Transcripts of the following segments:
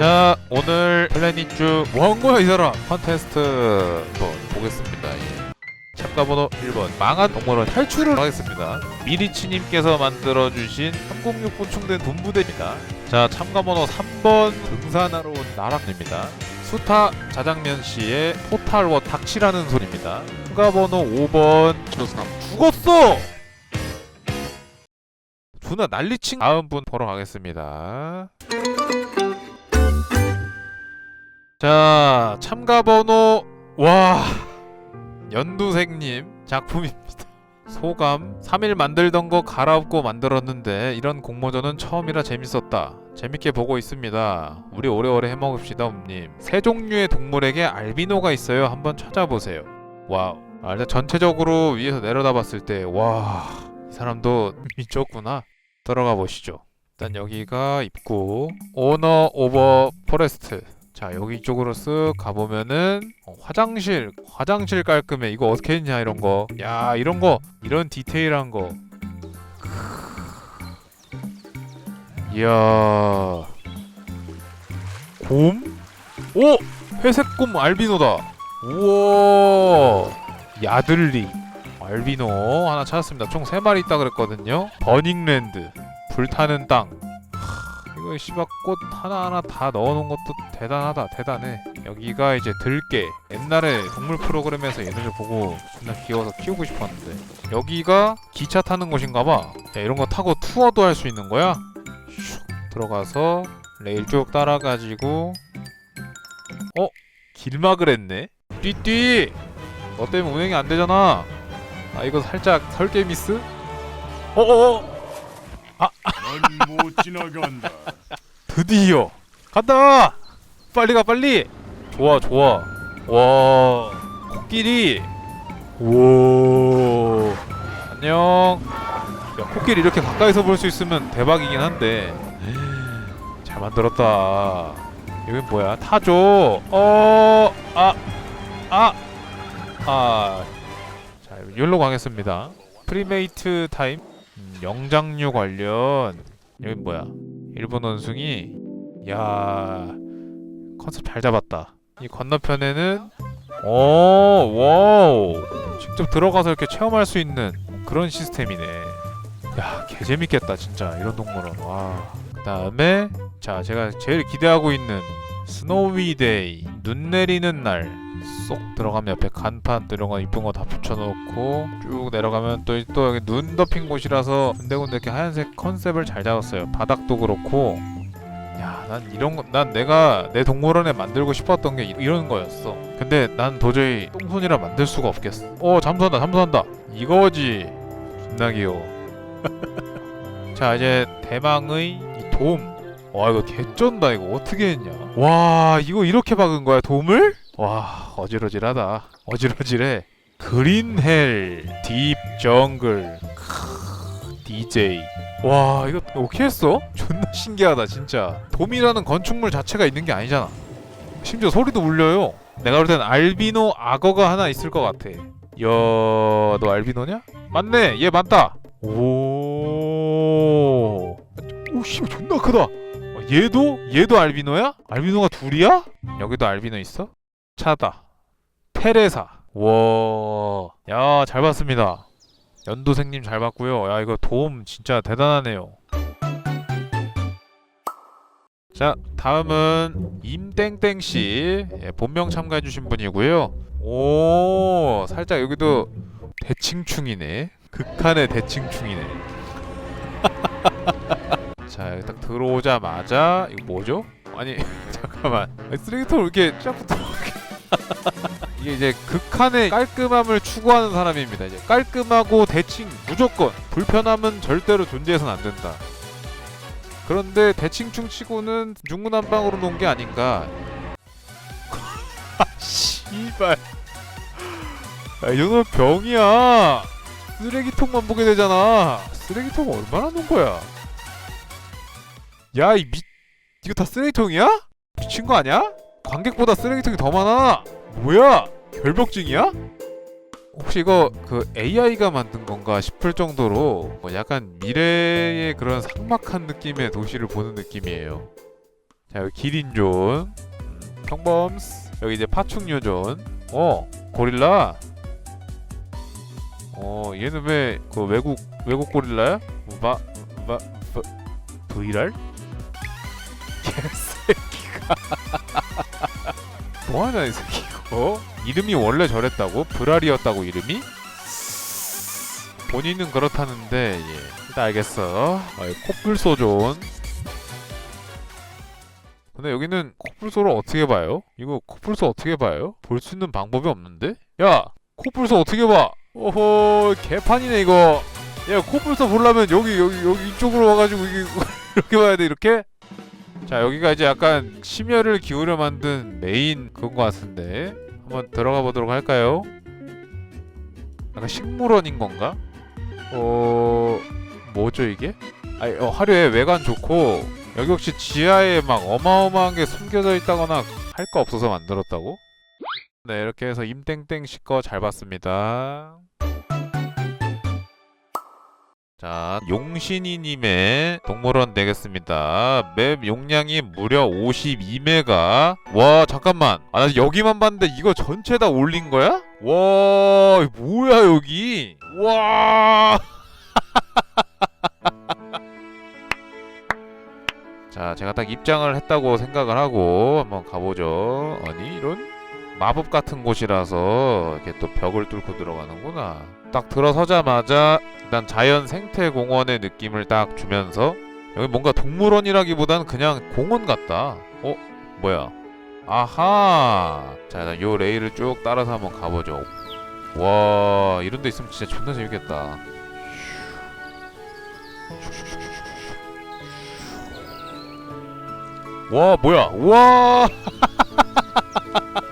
자 오늘 플래닛주 뭐한 거야 이 사람? 컨테스트 한번 보겠습니다. 예. 참가번호 1번 망한 동물원 탈출을 하겠습니다. 미리치님께서 만들어주신 306 보충된 돈부대입니다. 자 참가번호 3번 등산하러 온 나락입니다. 수타 자장면 씨의 포탈워 닥치라는 소리입니다. 참가번호 5번 조삼 죽었어! 누나 난리친 다음 분 보러 가겠습니다. 자, 참가 번호 와 연두색님 작품입니다. 소감 3일 만들던 거 갈아엎고 만들었는데 이런 공모전은 처음이라 재밌었다. 재밌게 보고 있습니다. 우리 오래오래 해먹읍시다, 옴님. 세 종류의 동물에게 알비노가 있어요. 한번 찾아보세요. 와우. 아, 일단 전체적으로 위에서 내려다 봤을 때, 와, 이 사람도 미쳤구나. 들어가 보시죠. 일단 여기가 입구, 오너 오버 포레스트. 자, 여기 쪽으로 쓱 가보면은, 어, 화장실, 화장실 깔끔해. 이거 어떻게 했냐, 이런 거. 야, 이런 거, 이런 디테일한 거. 이야. 곰? 오! 회색 곰 알비노다. 우와. 야들리 알비노 하나 찾았습니다. 총 3마리 있다 그랬거든요. 버닝랜드 불타는 땅 하, 이거 씨발 꽃 하나하나 다 넣어놓은 것도 대단하다 대단해. 여기가 이제 들깨. 옛날에 동물 프로그램에서 얘네를 보고 존나 귀여워서 키우고 싶었는데. 여기가 기차 타는 곳인가봐. 이런 거 타고 투어도 할 수 있는 거야? 슉 들어가서 레일 쭉 따라가지고. 어? 길막을 했네? 띠띠! 너 때문에 운행이 안 되잖아. 아 이거 살짝 설계 미스? 어어어 넌 못 지나간다. 드디어 간다. 빨리 가 빨리. 좋아 좋아. 와 코끼리. 오 안녕. 야 코끼리 이렇게 가까이서 볼 수 있으면 대박이긴 한데 잘 만들었다. 여긴 뭐야? 타조. 어 아. 아. 아, 자 여기로 가겠습니다. 프리메이트 타임 음, 영장류 관련 여기 뭐야? 일본 원숭이 야 컨셉 잘 잡았다. 이 건너편에는 오 와우 직접 들어가서 이렇게 체험할 수 있는 그런 시스템이네. 야 개재밌겠다 진짜 이런 동물원 와. 그 다음에 자 제가 제일 기대하고 있는 스노위데이 눈 내리는 날. 쏙 들어가면 옆에 간판 또 이런 거 이쁜 거 다 붙여놓고 쭉 내려가면 또, 또 여기 눈 덮인 곳이라서 군데군데 이렇게 하얀색 컨셉을 잘 잡았어요. 바닥도 그렇고. 야 난 이런 거 난 내가 내 동물원에 만들고 싶었던 게 이- 이런 거였어. 근데 난 도저히 똥손이라 만들 수가 없겠어. 어 잠수한다 잠수한다. 이거지 존나 귀여워 자 이제 대망의 이 돔. 와 이거 개쩐다 이거. 어떻게 했냐 와 이거 이렇게 박은 거야 돔을? 와 어지러질하다. 어지러질해 그린헬 딥 정글 크, DJ 와 이거 어떻게 했어? 존나 신기하다 진짜. 돔이라는 건축물 자체가 있는 게 아니잖아. 심지어 소리도 울려요. 내가 볼 땐 알비노 악어가 하나 있을 것 같아. 야너 알비노냐? 맞네 얘 맞다. 오. 오씨 존나 크다. 어, 얘도? 얘도 알비노야? 알비노가 둘이야? 여기도 알비노 있어? 차다. 테레사. 와 야 잘 봤습니다. 연도생님 잘 봤고요. 야 이거 도움 진짜 대단하네요. 자 다음은 임땡땡씨. 예, 본명 참가해주신 분이고요. 오 살짝 여기도 대칭충이네. 극한의 대칭충이네 자 여기 딱 들어오자마자 이거 뭐죠? 아니 잠깐만. 아니, 쓰레기통을 이렇게 들어오게. 이게 이제 극한의 깔끔함을 추구하는 사람입니다. 이제 깔끔하고 대칭 무조건 불편함은 절대로 존재해서는 안 된다. 그런데 대칭충 치고는 중구난방으로 놓은 게 아닌가. 아 씨발. 야, 이 정도면 병이야. 쓰레기통만 보게 되잖아. 쓰레기통 얼마나 놓은 거야 야 이 미... 이거 다 쓰레기통이야? 미친 거 아니야? 관객보다 쓰레기통이 더 많아 뭐야 결벽증이야? 혹시 이거 그 AI가 만든 건가 싶을 정도로 뭐 약간 미래의 그런 삭막한 느낌의 도시를 보는 느낌이에요 자 여기 기린존 음, 평범스 여기 이제 파충류존 어 고릴라 어 얘는 왜 그 외국 외국 고릴라야? 마마 브이랄? 개새끼가 뭐하냐 이 새끼 이거 이름이 원래 저랬다고? 브랄이었다고 이름이? 본인은 그렇다는데 예 일단 알겠어 어, 코뿔소 존 근데 여기는 코뿔소를 어떻게 봐요? 이거 코뿔소 어떻게 봐요? 볼 수 있는 방법이 없는데? 야! 코뿔소 어떻게 봐? 오호 개판이네 이거 야 코뿔소 보려면 여기 여기 여기 이쪽으로 와가지고 이게 이렇게 봐야 돼 이렇게? 자 여기가 이제 약간 심혈을 기울여 만든 메인 그건 것 같은데 한번 들어가 보도록 할까요? 약간 식물원인 건가? 어... 뭐죠 이게? 아니 어, 화려해 외관 좋고 여기 혹시 지하에 막 어마어마한 게 숨겨져 있다거나 할 거 없어서 만들었다고? 네 이렇게 해서 임땡땡 씨거 잘 봤습니다 자 용신이님의 동물원 되겠습니다. 맵 용량이 무려 52메가. 와 잠깐만. 아 나 여기만 봤는데 이거 전체 다 올린 거야? 와 뭐야 여기? 와. 자, 제가 딱 입장을 했다고 생각을 하고 한번 가보죠. 아니, 이런 마법 같은 곳이라서 이렇게 또 벽을 뚫고 들어가는구나. 딱 들어서자마자 일단 자연 생태 공원의 느낌을 딱 주면서 여기 뭔가 동물원이라기보다는 그냥 공원 같다. 어? 뭐야? 아하! 자, 일단 요 레일을 쭉 따라서 한번 가보죠. 와, 이런 데 있으면 진짜 존나 재밌겠다. 와 뭐야 와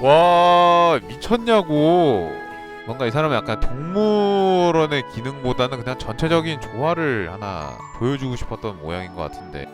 와 미쳤냐고. 뭔가 이 사람은 약간 동물원의 기능보다는 그냥 전체적인 조화를 하나 보여주고 싶었던 모양인 것 같은데.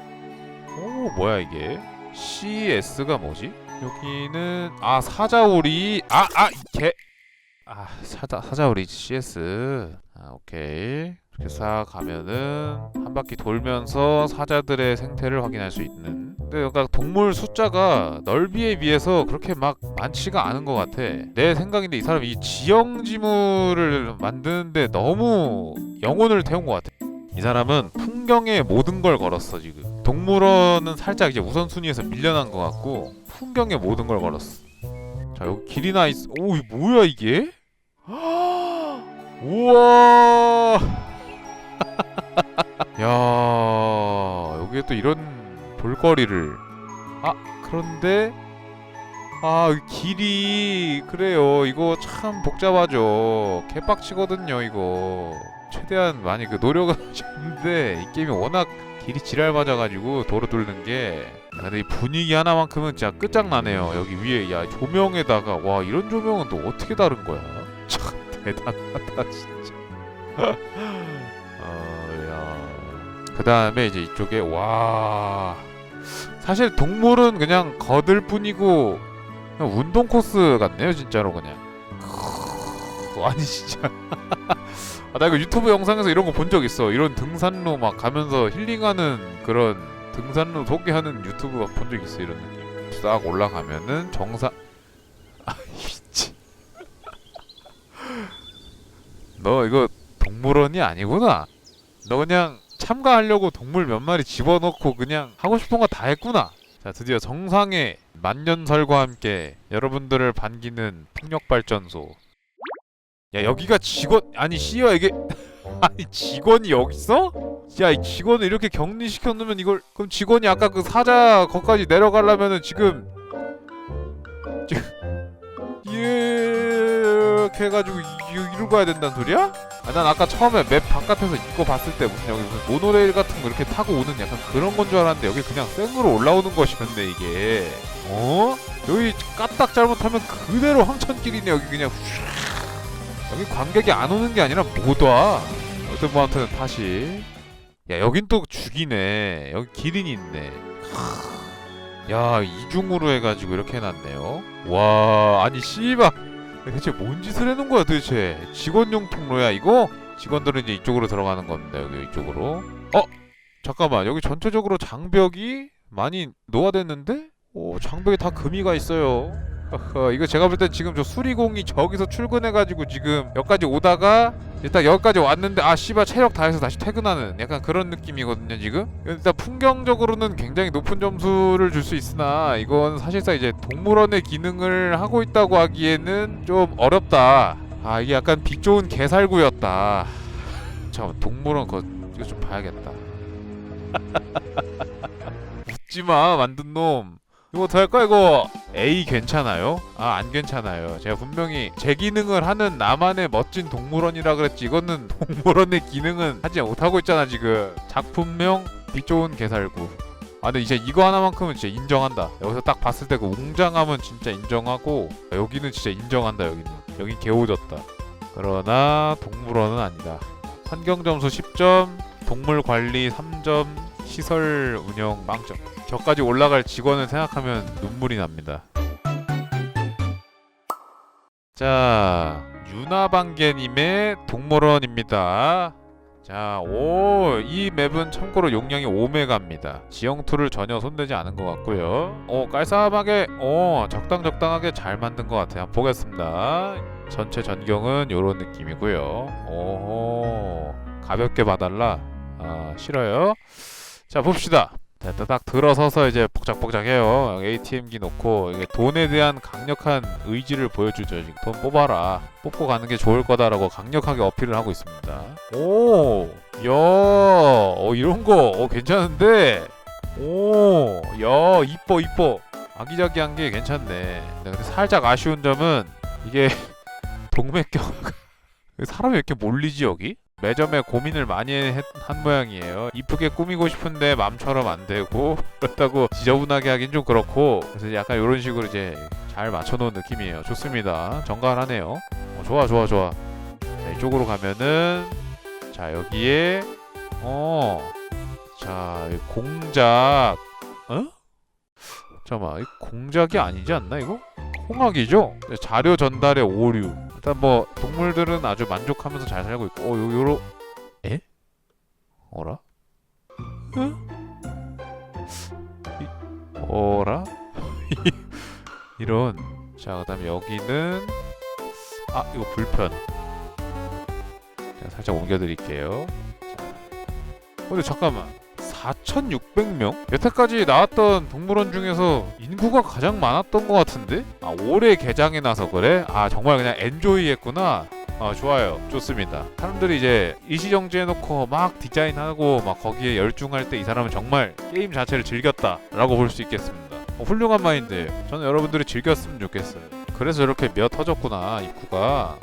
오 뭐야 이게? CS가 뭐지? 여기는 아 사자오리. 아아개아 사자 사자오리 CS 아 오케이 이렇게 싹 가면은 한 바퀴 돌면서 사자들의 생태를 확인할 수 있는. 그러니까 동물 숫자가 넓이에 비해서 그렇게 막 많지가 않은 것 같아. 내 생각인데 이 사람이 이 지형지물을 만드는데 너무 영혼을 태운 것 같아. 이 사람은 풍경의 모든 걸 걸었어 지금. 동물원은 살짝 이제 우선순위에서 밀려난 것 같고 풍경의 모든 걸 걸었어. 자 여기 길이나 있. 오, 이 뭐야 이게? 우와. 야 여기에 또 이런 볼거리를. 아 그런데? 아 길이 그래요. 이거 참 복잡하죠. 개빡치거든요 이거. 최대한 많이 그 노력을 하셨는데 이 게임이 워낙 길이 지랄 맞아가지고 도로 뚫는 게. 야, 근데 이 분위기 하나만큼은 진짜 끝장나네요 여기 위에. 야 조명에다가. 와 이런 조명은 또 어떻게 다른 거야? 참 대단하다 진짜. 그 다음에 이제 이쪽에 와. 사실 동물은 그냥 거들 뿐이고 그냥 운동 코스 같네요 진짜로 그냥. 아니 진짜. 아, 나 이거 유튜브 영상에서 이런 거 본 적 있어. 이런 등산로 막 가면서 힐링하는 그런 등산로 소개하는 유튜브 본적 있어 이런 느낌. 싹 올라가면은 정상 아 미치 너 이거 동물원이 아니구나 너 그냥 참가하려고 동물 몇 마리 집어넣고 그냥 하고 싶은 거 다 했구나. 자, 드디어 정상의 만년설과 함께 여러분들을 반기는 풍력 발전소. 야, 여기가 직원 아니 씨야 이게 아니 직원이 여기 있어? 야, 이 직원을 이렇게 격리시켜 놓으면 이걸 그럼 직원이 아까 그 사자 거까지 내려가려면은 지금 지금 이렇게 해가지고 이- 이리로 가야 된다는 소리야? 아, 난 아까 처음에 맵 바깥에서 이거 봤을 때 무슨 여기 무슨 모노레일 같은 거 이렇게 타고 오는 약간 그런 건 줄 알았는데 여기 그냥 생으로 올라오는 것이었네 이게 어? 여기 까딱 잘못하면 그대로 황천길이네 여기 그냥 휙. 여기 관객이 안 오는 게 아니라 못 와. 어떤 뭐 아무튼 다시 야 여긴 또 죽이네 여기 기린이 있네 크. 야 이중으로 해가지고 이렇게 해놨네요 와 아니 씨발 대체 뭔 짓을 해놓은 거야 도대체 직원용 통로야 이거? 직원들은 이제 이쪽으로 들어가는 겁니다 여기 이쪽으로 어? 잠깐만 여기 전체적으로 장벽이 많이 노화됐는데? 오 장벽에 다 금이 가 있어요 어허, 이거 제가 볼 때 지금 저 수리공이 저기서 출근해가지고 지금 여기까지 오다가 일단 여기까지 왔는데 아 씨발 체력 다해서 다시 퇴근하는 약간 그런 느낌이거든요 지금? 일단 풍경적으로는 굉장히 높은 점수를 줄 수 있으나 이건 사실상 이제 동물원의 기능을 하고 있다고 하기에는 좀 어렵다. 아 이게 약간 빛 좋은 개살구였다. 잠깐 동물원 그거 이거 좀 봐야겠다. 웃지마 만든 놈 이거 어떡할까 이거? A 괜찮아요? 아 안 괜찮아요. 제가 분명히 제 기능을 하는 나만의 멋진 동물원이라 그랬지. 이거는 동물원의 기능은 하지 못하고 있잖아 지금. 작품명 빛 좋은 개살구. 아 근데 이제 이거 하나만큼은 진짜 인정한다. 여기서 딱 봤을 때 그 웅장함은 진짜 인정하고 여기는 진짜 인정한다 여기는. 여긴 개오졌다. 그러나 동물원은 아니다. 환경 점수 10점 동물 관리 3점 시설 운영 빵점 저까지 올라갈 직원을 생각하면 눈물이 납니다. 자, 유나방개님의 동물원입니다. 자, 오, 이 맵은 참고로 용량이 5메가입니다. 지형2를 전혀 손대지 않은 것 같고요. 오, 깔쌈하게, 오, 적당적당하게 잘 만든 것 같아요. 보겠습니다. 전체 전경은 이런 느낌이고요. 오, 가볍게 봐달라. 아, 싫어요. 자, 봅시다. 딱 들어서서 이제 복작복작해요. ATM기 놓고 이게 돈에 대한 강력한 의지를 보여주죠. 지금 돈 뽑아라. 뽑고 가는 게 좋을 거다라고 강력하게 어필을 하고 있습니다. 오, 야, 어 이런 거, 어 괜찮은데. 오, 야, 이뻐 이뻐. 아기자기한 게 괜찮네. 네, 근데 살짝 아쉬운 점은 이게 동맥경 사람이 왜 이렇게 몰리지 여기? 매점에 고민을 많이 했, 한 모양이에요. 이쁘게 꾸미고 싶은데 맘처럼 안 되고 그렇다고 지저분하게 하긴 좀 그렇고 그래서 약간 이런 식으로 이제 잘 맞춰놓은 느낌이에요. 좋습니다. 정갈하네요. 어, 좋아 좋아 좋아. 자 이쪽으로 가면은 자 여기에 어자 공작 어? 잠깐만 이 공작이 아니지 않나 이거? 홍학이죠? 자료 전달의 오류. 일단 뭐 동물들은 아주 만족하면서 잘 살고 있고, 어, 요 요로, 에? 어라? 응? 이, 어라? 이런. 자, 그다음에 여기는 아, 이거 불편. 제가 살짝 옮겨드릴게요. 자. 어, 근데 잠깐만. 4,600명? 여태까지 나왔던 동물원 중에서 인구가 가장 많았던 것 같은데? 아 올해 개장해 나서 그래? 아 정말 그냥 엔조이 했구나. 아 좋아요. 좋습니다. 사람들이 이제 일시정지 해놓고 막 디자인하고 막 거기에 열중할 때 이 사람은 정말 게임 자체를 즐겼다 라고 볼 수 있겠습니다. 어, 훌륭한 마인드. 저는 여러분들이 즐겼으면 좋겠어요. 그래서 이렇게 며 터졌구나 입구가.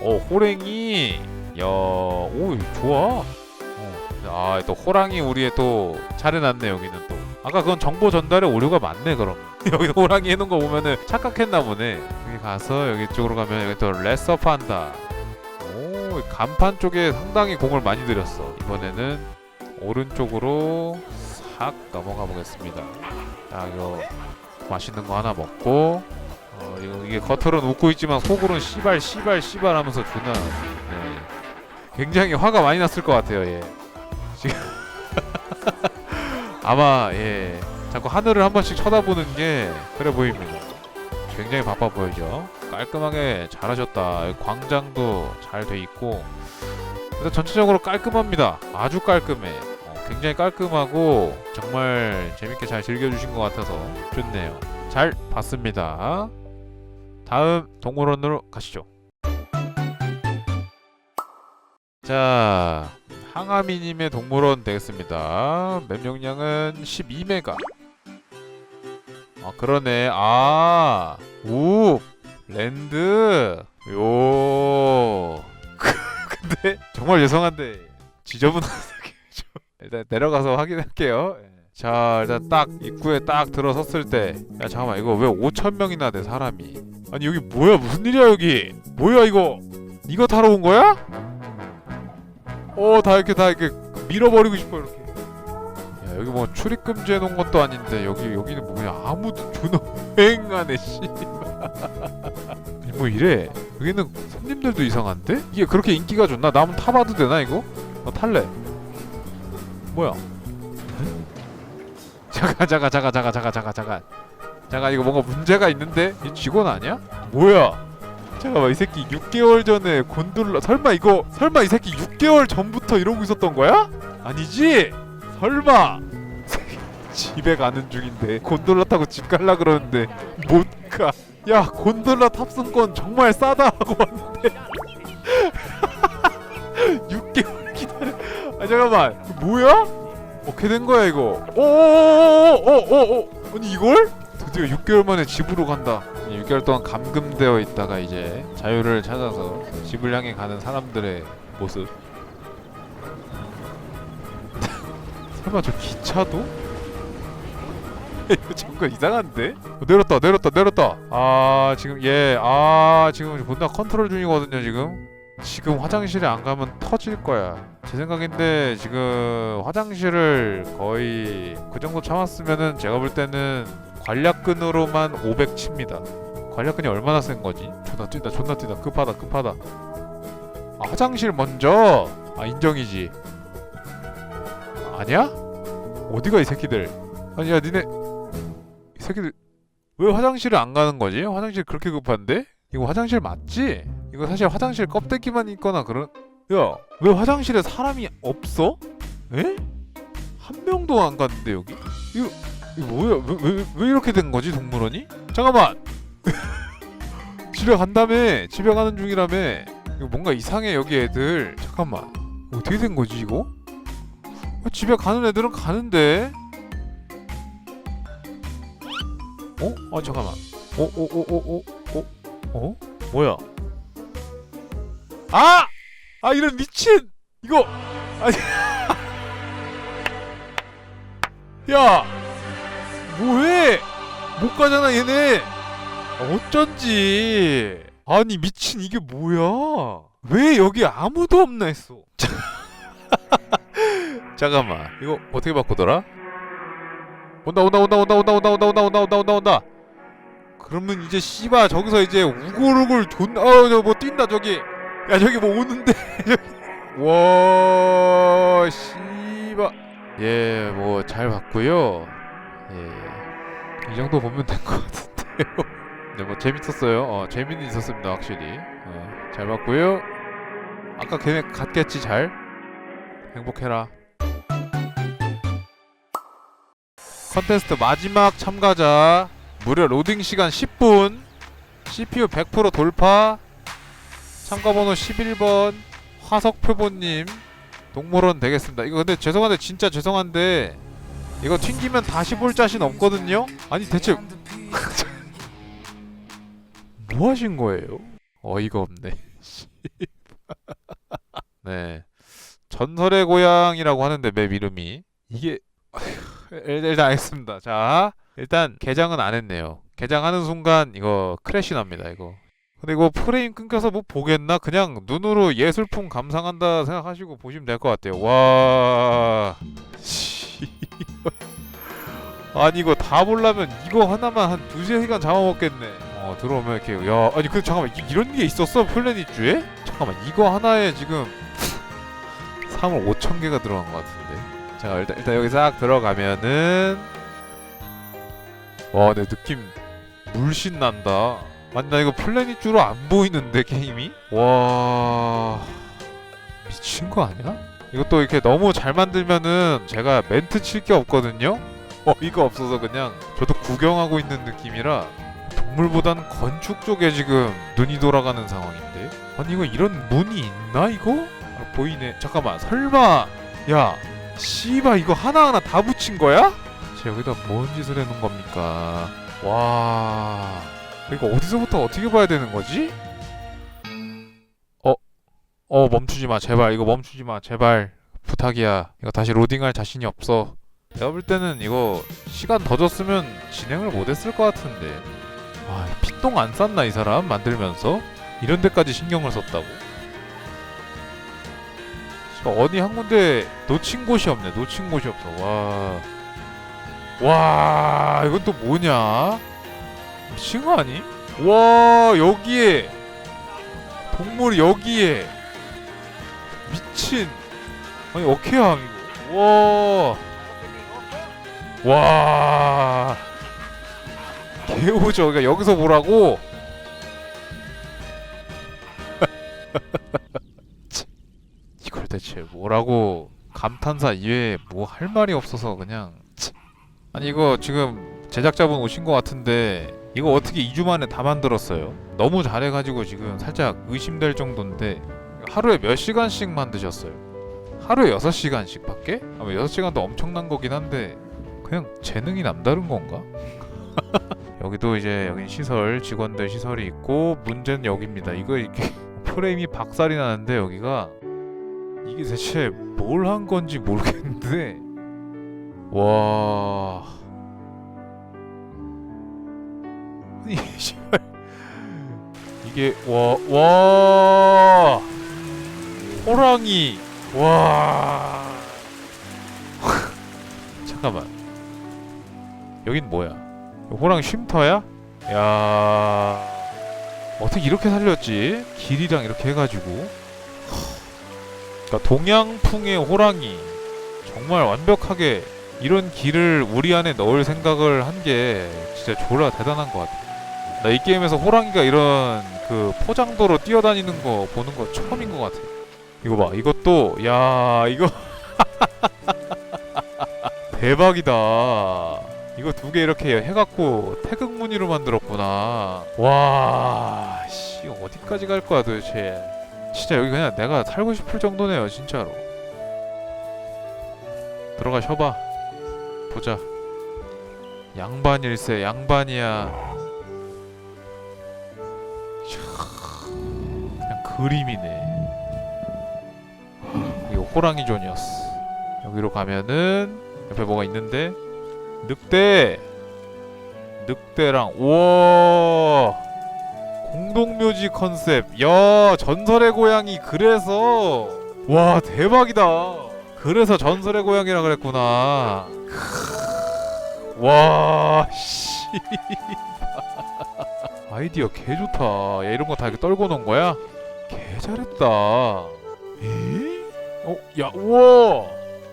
어 호랭이. 야 오 좋아 아, 또 호랑이 우리의 또 차려놨네 여기는 또. 아까 그건 정보 전달에 오류가 많네 그럼. 여기 호랑이 해놓은 거 보면은 착각했나 보네. 여기 가서 여기 쪽으로 가면 여기 또 레서프 한다. 오, 간판 쪽에 상당히 공을 많이 들였어. 이번에는 오른쪽으로 싹 넘어가 보겠습니다. 자, 이거 맛있는 거 하나 먹고. 어, 이거 이게 겉으로는 웃고 있지만 속으로는 씨발 씨발 씨발 하면서 존나 네. 굉장히 화가 많이 났을 것 같아요. 예. 지금 아마 예 자꾸 하늘을 한 번씩 쳐다보는 게 그래 보입니다. 굉장히 바빠 보이죠. 깔끔하게 잘하셨다. 광장도 잘 돼 있고 일단 전체적으로 깔끔합니다. 아주 깔끔해. 어, 굉장히 깔끔하고 정말 재밌게 잘 즐겨주신 것 같아서 좋네요. 잘 봤습니다. 다음 동물원으로 가시죠. 자, 항아미님의 동물원 되겠습니다. 맵 용량은 12메가. 아 그러네. 아, 우 랜드. 요. 근데 정말 죄송한데 지저분하게 좀 일단 내려가서 확인할게요. 예. 자 일단 딱 입구에 딱 들어섰을 때 야 잠깐만 이거 왜 5천 명이나 돼 사람이 아니 여기 뭐야 무슨 일이야 여기 뭐야 이거 이거 타러 온 거야? 어, 다 이렇게 다 이렇게 밀어버리고 싶어 이렇게. 야 여기 뭐 출입 금지해 놓은 것도 아닌데 여기 여기는 뭐 그냥 아무도 존나 휑하네 씨. 뭐 이래. 여기는 손님들도 이상한데? 이게 그렇게 인기가 좋나? 나 한번 타봐도 되나 이거? 나 탈래. 뭐야? 잠깐 잠깐 잠깐 잠깐 잠깐 잠깐 잠깐 잠깐 이거 뭔가 문제가 있는데 이 직원 아니야? 뭐야? 잠깐만 이 새끼 6개월 전에 곤돌라 설마 이거 설마 이 새끼 6개월 전부터 이러고 있었던 거야? 아니지? 설마 집에 가는 중인데 곤돌라 타고 집 갈라 그러는데 못 가. 야 곤돌라 탑승권 정말 싸다 하고 왔는데 6개월 기다려. 아 잠깐만 뭐야? 어떻게 된 거야 이거? 오오오오오오오 아니 이걸? 드디어 6개월 만에 집으로 간다. 6개월 동안 감금되어 있다가 이제 자유를 찾아서 집을 향해 가는 사람들의 모습. 설마 저 기차도? 이거 뭔가 이상한데? 어, 내렸다 내렸다 내렸다 아 지금 얘아 지금 존나 컨트롤 중이거든요 지금 지금 화장실에 안 가면 터질 거야 제 생각인데 지금 화장실을 거의 그 정도 참았으면은 제가 볼 때는 관략근으로만 500 칩니다 관략근이 얼마나 센 거지? 존나 뛴다 존나 뛴다 급하다 급하다 아 화장실 먼저 아 인정이지 아니야? 어디가 이 새끼들 아니 야 니네 이 새끼들 왜 화장실을 안 가는 거지? 화장실 그렇게 급한데? 이거 화장실 맞지? 이거 사실 화장실 껍데기만 있거나 그런 야 왜 화장실에 사람이 없어? 에? 한 명도 안 갔는데 여기? 이거 이거 뭐야? 왜, 왜, 왜 이렇게 된 거지 동물원이? 잠깐만 집에 간다며 집에 가는 중이라며 이거 뭔가 이상해 여기 애들 잠깐만 어떻게 된 거지 이거? 어, 집에 가는 애들은 가는데 어? 아 잠깐만 어? 어? 어? 어? 어? 어? 어? 뭐야? 아! 아 이런 미친! 이거 아니 야! 뭐해? 못 가잖아 얘네 어쩐지 아니 미친 이게 뭐야 왜 여기 아무도 없나 했어 잠깐만 이거 어떻게 바꾸더라? 온다 온다 온다 온다 온다 온다 온다 온다 온다 온다 온다 온다 그러면 이제 씨바 저기서 이제 우글우글 존나 어저 뭐 뛴다 저기 야 저기 뭐 오는데 와 씨바 예뭐 잘 봤고요 예 이 정도 보면 될것 같은데요. 네뭐 재밌었어요. 어 재미는 있었습니다 확실히. 어, 잘 봤고요. 아까 걔네 갔겠지 잘? 행복해라. 컨테스트 마지막 참가자. 무려 로딩 시간 10분. CPU 100% 돌파. 참가번호 11번. 화석표보님. 동물원 되겠습니다. 이거 근데 죄송한데 진짜 죄송한데 이거 튕기면 다시 볼 자신 없거든요 아니 대체 뭐 하신 거예요 어이가 없네 네 전설의 고향이라고 하는데 맵 이름이 이게 일- 일단 알겠습니다. 자, 일단 개장은 안 했네요. 개장하는 순간 이거 크래시 납니다. 이거. 근데 이거 프레임 끊겨서 뭐 보겠나? 그냥 눈으로 예술품 감상한다 생각하시고 보시면 될 것 같아요. 와, 씨. 아니 이거 다 보려면 이거 하나만 한 두세 시간 잡아먹겠네. 어 들어오면 이렇게 야 아니 근데 잠깐만 이, 이런 게 있었어 플래닛주에? 잠깐만 이거 하나에 지금 3월 5천 개가 들어간 것 같은데. 자 일단 일단 여기 싹 들어가면은 와 내 느낌 물씬 난다. 아니 나 이거 플래닛주로 안 보이는데 게임이? 와 미친 거 아니야? 이것도 이렇게 너무 잘 만들면은 제가 멘트 칠 게 없거든요. 어이가 없어서 그냥 저도 구경하고 있는 느낌이라 동물보단 건축 쪽에 지금 눈이 돌아가는 상황인데 아니 이거 이런 문이 있나 이거? 아, 보이네 잠깐만 설마 야 씨바 이거 하나하나 다 붙인 거야? 쟤 여기다 뭔 짓을 해놓은 겁니까 와 이거 어디서부터 어떻게 봐야 되는 거지? 어? 어 멈추지 마 제발. 이거 멈추지 마 제발. 부탁이야. 이거 다시 로딩할 자신이 없어. 내가 볼 때는 이거 시간 더 줬으면 진행을 못했을 것 같은데. 아 피똥 안 쌌나 이 사람? 만들면서? 이런 데까지 신경을 썼다고? 어디 한 군데 놓친 곳이 없네 놓친 곳이 없어. 와. 와 이건 또 뭐냐? 미친 거 아니? 와 여기에. 동물이 여기에 미친. 아니 어케함 이거. 와. 와. 개오죠. 그러니까 여기서 보라고. 참, 이걸 대체 뭐라고. 감탄사 이외에 뭐 할 말이 없어서 그냥 참. 아니 이거 지금 제작자분 오신 것 같은데 이거 어떻게 2주 만에 다 만들었어요? 너무 잘해가지고 지금 살짝 의심될 정도인데 하루에 몇 시간씩 만드셨어요? 하루에 6시간씩 밖에? 아마 6시간도 엄청난 거긴 한데 그냥 재능이 남다른 건가? 여기도 이제 여긴 시설 직원들 시설이 있고 문제는 여기입니다. 이거 이렇게 프레임이 박살이 나는데 여기가 이게 대체 뭘 한 건지 모르겠는데 와 이게 와와 호랑이 와 잠깐만 여긴 뭐야 호랑이 쉼터야? 야 어떻게 이렇게 살렸지? 길이랑 이렇게 해가지고 그러니까 동양풍의 호랑이 정말 완벽하게 이런 길을 우리 안에 넣을 생각을 한 게 진짜 졸라 대단한 것 같아. 나 이 게임에서 호랑이가 이런 그 포장도로 뛰어다니는 거 보는 거 처음인 것 같아. 이거 봐, 이것도 야 이거 대박이다. 이거 두 개 이렇게 해갖고 태극 무늬로 만들었구나. 와, 씨 어디까지 갈 거야 도대체? 진짜 여기 그냥 내가 살고 싶을 정도네요, 진짜로. 들어가 쉬어봐. 보자. 양반일세, 양반이야. 촤, 그냥 그림이네. 호랑이 존이었어. 여기로 가면은 옆에 뭐가 있는데 늑대, 늑대랑 우와 공동묘지 컨셉. 야 전설의 고양이 그래서 와 대박이다. 그래서 전설의 고양이라 그랬구나. 크으, 와 씨. 아이디어 개 좋다. 야 이런 거 다 이렇게 떨고 놓은 거야? 개 잘했다. 에? 어, 야, 우와.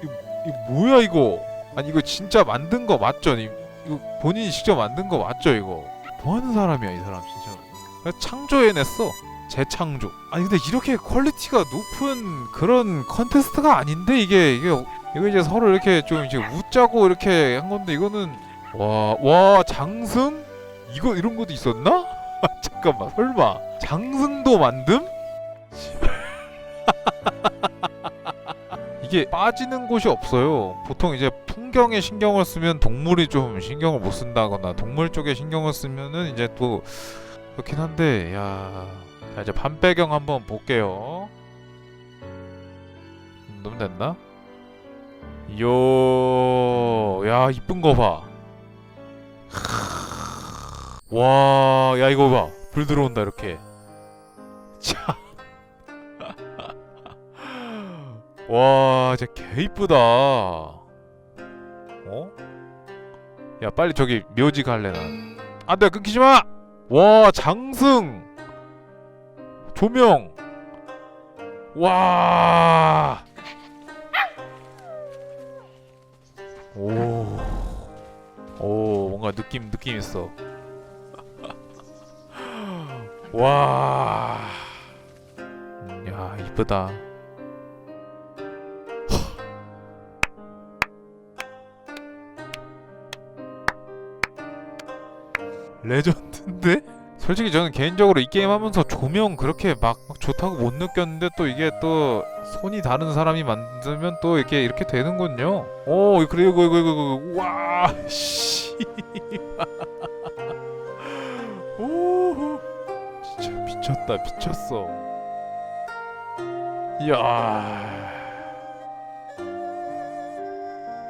이거, 이거 뭐야 이거? 아니 이거 진짜 만든 거 맞죠? 이, 이거 본인이 직접 만든 거 맞죠 이거? 뭐 하는 사람이야 이 사람 진짜. 창조해냈어. 재창조. 아니 근데 이렇게 퀄리티가 높은 그런 컨테스트가 아닌데 이게 이게 이거 이제 서로 이렇게 좀 이제 웃자고 이렇게 한 건데 이거는 와와 장승 이거 이런 것도 있었나? 잠깐만 설마 장승도 만듦? 이게 빠지는 곳이 없어요. 보통 이제 풍경에 신경을 쓰면 동물이 좀 신경을 못 쓴다거나 동물 쪽에 신경을 쓰면은 이제 또 그렇긴 한데 야 자, 이제 반배경 한번 볼게요. 음, 너무 됐나? 요, 야 이쁜 거 봐. 와, 야 이거 봐, 불 들어온다 이렇게. 자, 와, 진짜 개 이쁘다. 어? 야 빨리 저기 묘지 갈래 나. 안돼 끊기지 마. 와 장승. 조명. 와. 오. 오, 뭔가 느낌 느낌 있어. 와. 음, 야, 이쁘다. 레전드인데? 솔직히 저는 개인적으로 이 게임 하면서 조명 그렇게 막 좋다고 못 느꼈는데 또 이게 또 손이 다른 사람이 만들면 또 이렇게 이렇게 되는군요. 오 그리고 이거 이거 이거 와 씨. 오 진짜 미쳤다 미쳤어. 이야.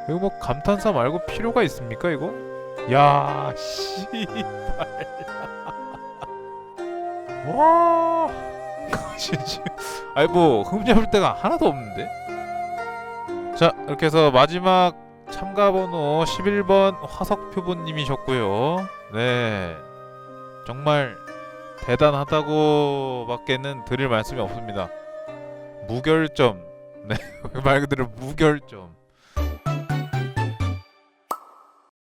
이거 뭐 감탄사 말고 필요가 있습니까 이거? 야 씨발. 와. 진짜. 아니 뭐 흠잡을 데가 하나도 없는데? 자 이렇게 해서 마지막 참가 번호 11번 화석표보 님이셨고요. 네. 정말 대단하다고 밖에는 드릴 말씀이 없습니다. 무결점. 네 말 그대로 무결점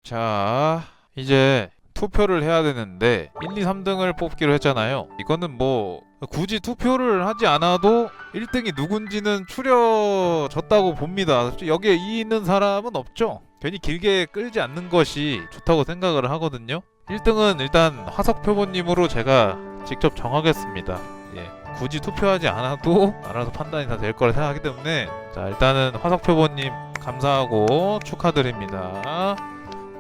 자, 이제 투표를 해야 되는데 1, 2, 3등을 뽑기로 했잖아요. 이거는 뭐 굳이 투표를 하지 않아도 1등이 누군지는 추려졌다고 봅니다. 여기에 이 있는 사람은 없죠. 괜히 길게 끌지 않는 것이 좋다고 생각을 하거든요. 1등은 일단 화석 표본님으로 제가 직접 정하겠습니다. 예. 굳이 투표하지 않아도 알아서 판단이 다 될 거라 생각하기 때문에 자 일단은 화석 표본님 감사하고 축하드립니다.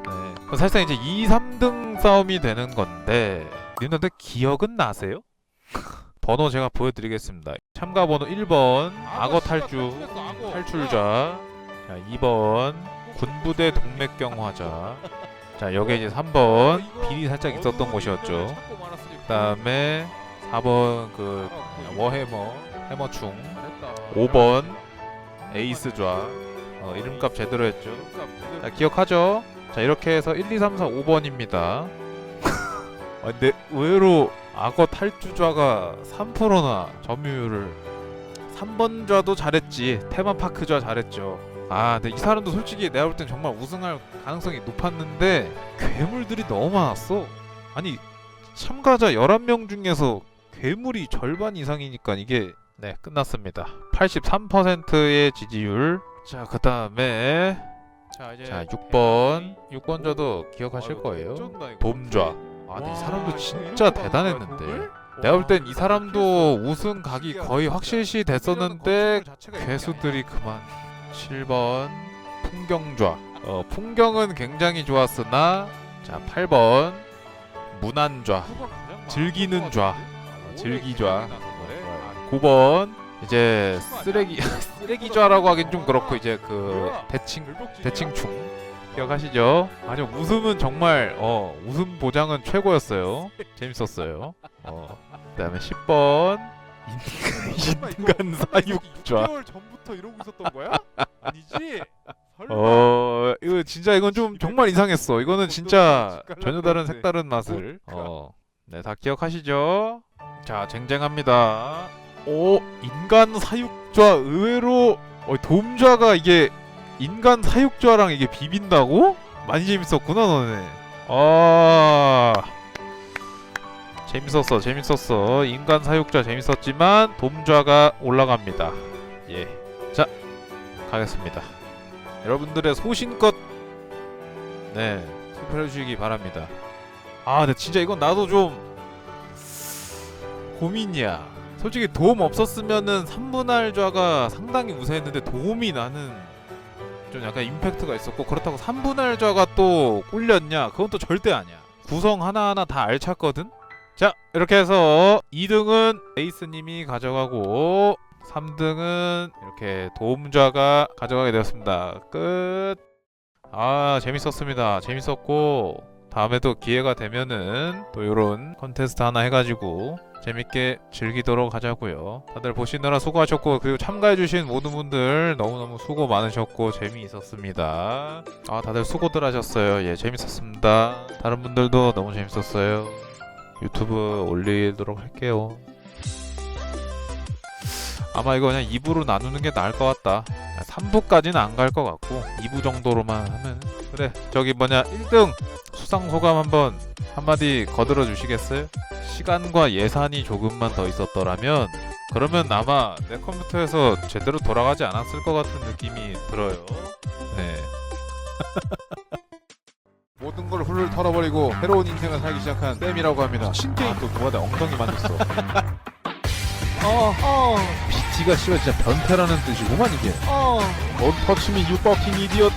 네. 사실상 이제 2, 3등 싸움이 되는 건데 님들 기억은 나세요? 번호 제가 보여드리겠습니다. 참가 번호 1번 악어 탈주 탈출자 자 2번 군부대 동맥경 화자 자 여기 이제 3번 비리 살짝 있었던 곳이었죠. 그 다음에 4번 그 워해머 해머충 5번 에이스 좌 어, 이름값 제대로 했죠. 자, 기억하죠? 자 이렇게 해서 1, 2, 3, 4, 5번입니다. 아, 근데 의외로 악어 탈주좌가 3%나 점유율을 3번 좌도 잘했지 테마파크 좌 잘했죠. 아 근데 이 사람도 솔직히 내가 볼 땐 정말 우승할 가능성이 높았는데 괴물들이 너무 많았어. 아니 참가자 11명 중에서 괴물이 절반 이상이니까 이게 네 끝났습니다. 83%의 지지율. 자 그 다음에 자 이제 자 6번. 6번 저도 기억하실 거예요. 돔좌. 아 근데 이 사람도 진짜 대단했는데. 내가 볼 땐 이 사람도 우승 각이 거의 확실시 됐었는데 괴수들이 그만. 7번. 풍경좌. 어 풍경은 굉장히 좋았으나 자 8번. 문안좌. 즐기는 좌. 즐기좌. 9번 이제 쓰레기 쓰레기좌라고 하긴 좀 그렇고 이제 그 대칭 대칭충 기억하시죠? 아니요 웃음은 정말 어 웃음 보장은 최고였어요 재밌었어요 어 그다음에 10번 인간 사육좌 6개월 전부터 이러고 있었던 거야? 아니지? 어 이거 진짜 이건 좀 정말 이상했어. 이거는 진짜 좀 전혀 다른 색다른 맛을 뭘까? 어. 네, 다 기억하시죠? 자, 쟁쟁합니다. 오, 인간 사육좌 의외로 어, 돔좌가 이게 인간 사육좌랑 이게 비빈다고? 많이 재밌었구나, 너네. 아. 재밌었어, 재밌었어. 인간 사육좌 재밌었지만 돔좌가 올라갑니다. 예. 자, 가겠습니다. 여러분들의 소신껏 네 투표해 주시기 바랍니다. 아, 근데 진짜 이건 나도 좀 고민이야. 솔직히 도움 없었으면은 3분할 좌가 상당히 우세했는데 도움이 나는 좀 약간 임팩트가 있었고 그렇다고 3분할 좌가 또 꿀렸냐? 그건 또 절대 아니야. 구성 하나하나 다 알찼거든. 자, 이렇게 해서 2등은 에이스님이 가져가고 3등은 이렇게 도움좌가 가져가게 되었습니다. 끝. 아 재밌었습니다. 재밌었고 다음에도 기회가 되면은 또 이런 컨테스트 하나 해가지고 재밌게 즐기도록 하자고요. 다들 보시느라 수고하셨고 그리고 참가해주신 모든 분들 너무너무 수고 많으셨고 재미있었습니다. 아 다들 수고들 하셨어요. 예 재밌었습니다. 다른 분들도 너무 재밌었어요. 유튜브 올리도록 할게요. 아마 이거 그냥 2부로 나누는 게 나을 것 같다. 3부까지는 안 갈 것 같고 2부 정도로만 하면 그래 저기 뭐냐 1등 수상 소감 한번 한마디 거들어 주시겠어요? 시간과 예산이 조금만 더 있었더라면 그러면 아마 내 컴퓨터에서 제대로 돌아가지 않았을 것 같은 느낌이 들어요. 네. 모든 걸 훌훌 털어버리고 새로운 인생을 살기 시작한 쌤이라고 합니다. 신게임 또 누가 내 엉덩이 만졌어. 어, 어. BT가 씨발 진짜 변태라는 뜻이구만 이게. 어. Me, you fucking idiot.